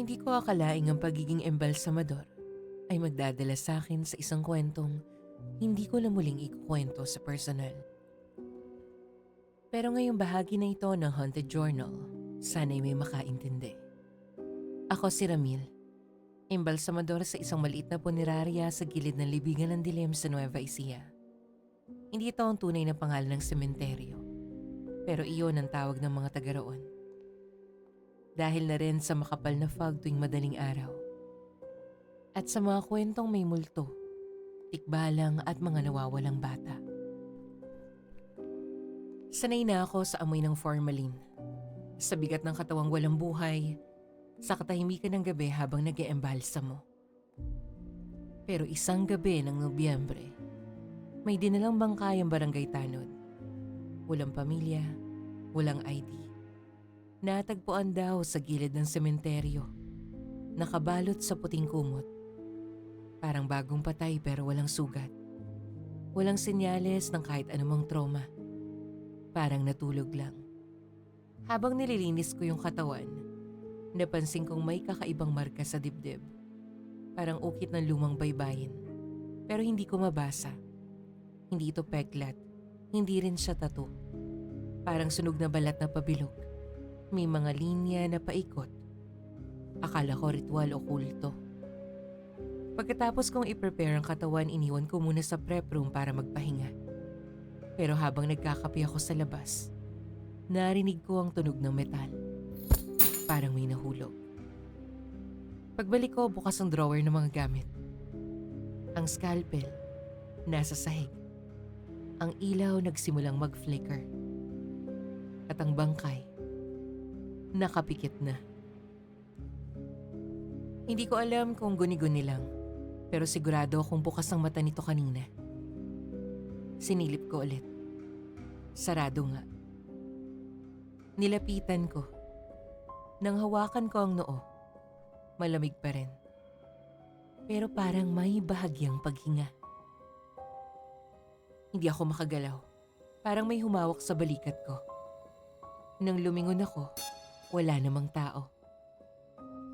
Hindi ko akalaing ang pagiging embalsamador ay magdadala sa akin sa isang kwentong hindi ko na muling ikukwento sa personal. Pero ngayong bahagi na ito ng Haunted Journal, sana'y may makaintindi. Ako si Ramil, embalsamador sa isang maliit na punerarya sa gilid ng libigan ng dilim sa Nueva Ecija. Hindi ito ang tunay na pangalan ng sementeryo, pero iyon ang tawag ng mga taga roon. Dahil na rin sa makapal na fog tuwing madaling araw. At sa mga kwentong may multo, tikbalang at mga nawawalang bata. Sanay na ako sa amoy ng formalin, sa bigat ng katawang walang buhay, sa katahimikan ng gabi habang nag mo. Pero isang gabi ng Nobyembre, may dinalang bangkay ang barangay Tanod. Walang pamilya, walang ID. Natagpuan daw sa gilid ng sementeryo. Nakabalot sa puting kumot. Parang bagong patay pero walang sugat. Walang senyales ng kahit anumang trauma. Parang natulog lang. Habang nililinis ko yung katawan, napansin kong may kakaibang marka sa dibdib. Parang ukit ng lumang baybayin. Pero hindi ko mabasa. Hindi ito peklat. Hindi rin siya tattoo. Parang sunog na balat na pabilog. May mga linya na paikot. Akala ko ritual o kulto. Pagkatapos kong i-prepare ang katawan, iniwan ko muna sa prep room para magpahinga. Pero habang nagkakape ako sa labas, narinig ko ang tunog ng metal. Parang may nahulog. Pagbalik ko, bukas ang drawer ng mga gamit. Ang scalpel, nasa sahig. Ang ilaw nagsimulang mag-flicker. At ang bangkay, nakapikit na. Hindi ko alam kung guni-guni lang, pero sigurado akong bukas ang mata nito kanina. Sinilip ko ulit. Sarado nga. Nilapitan ko. Nang hawakan ko ang noo, malamig pa rin. Pero parang may bahagyang paghinga. Hindi ako makagalaw. Parang may humawak sa balikat ko. Nang lumingon ako, wala namang tao.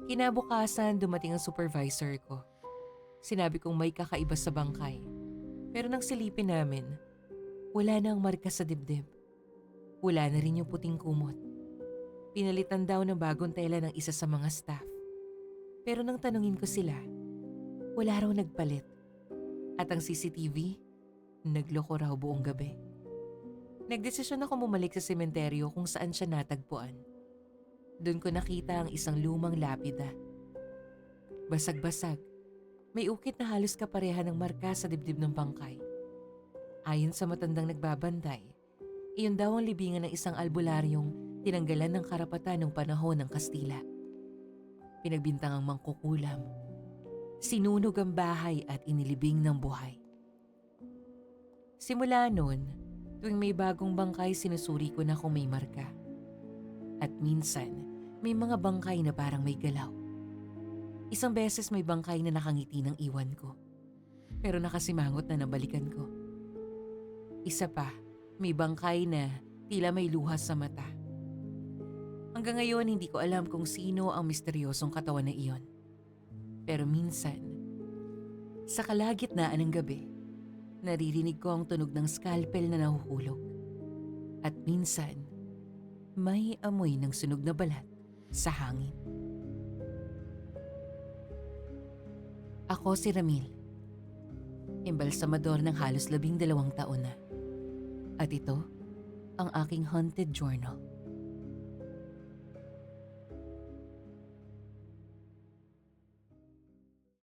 Kinabukasan dumating ang supervisor ko. Sinabi kong may kakaiba sa bangkay. Pero nang silipin namin, wala na ang marka sa dibdib. Wala na rin yung puting kumot. Pinalitan daw ng bagong tela ng isa sa mga staff. Pero nang tanungin ko sila, wala raw nagpalit. At ang CCTV, nagloko raw buong gabi. Nagdesisyon ako bumalik sa sementeryo kung saan siya natagpuan. Doon ko nakita ang isang lumang lapida. Basag-basag, may ukit na halos kapareha ng marka sa dibdib ng bangkay. Ayon sa matandang nagbabantay, iyon daw ang libingan ng isang albularyong tinanggalan ng karapatan ng panahon ng Kastila. Pinagbintang ang mangkukulam. Sinunog ang bahay at inilibing ng buhay. Simula noon, tuwing may bagong bangkay sinusuri ko na kung may marka. At minsan, may mga bangkay na parang may galaw. Isang beses may bangkay na nakangiti ng iwan ko. Pero nakasimangot na nabalikan ko. Isa pa, may bangkay na tila may luha sa mata. Hanggang ngayon hindi ko alam kung sino ang misteryosong katawan na iyon. Pero minsan, sa kalagitnaan ng gabi, naririnig ko ang tunog ng scalpel na nahuhulog. At minsan, may amoy ng sunog na balat sa hangin. Ako si Ramil, embalsamador ng halos labing dalawang taon na. At ito, ang aking haunted journal.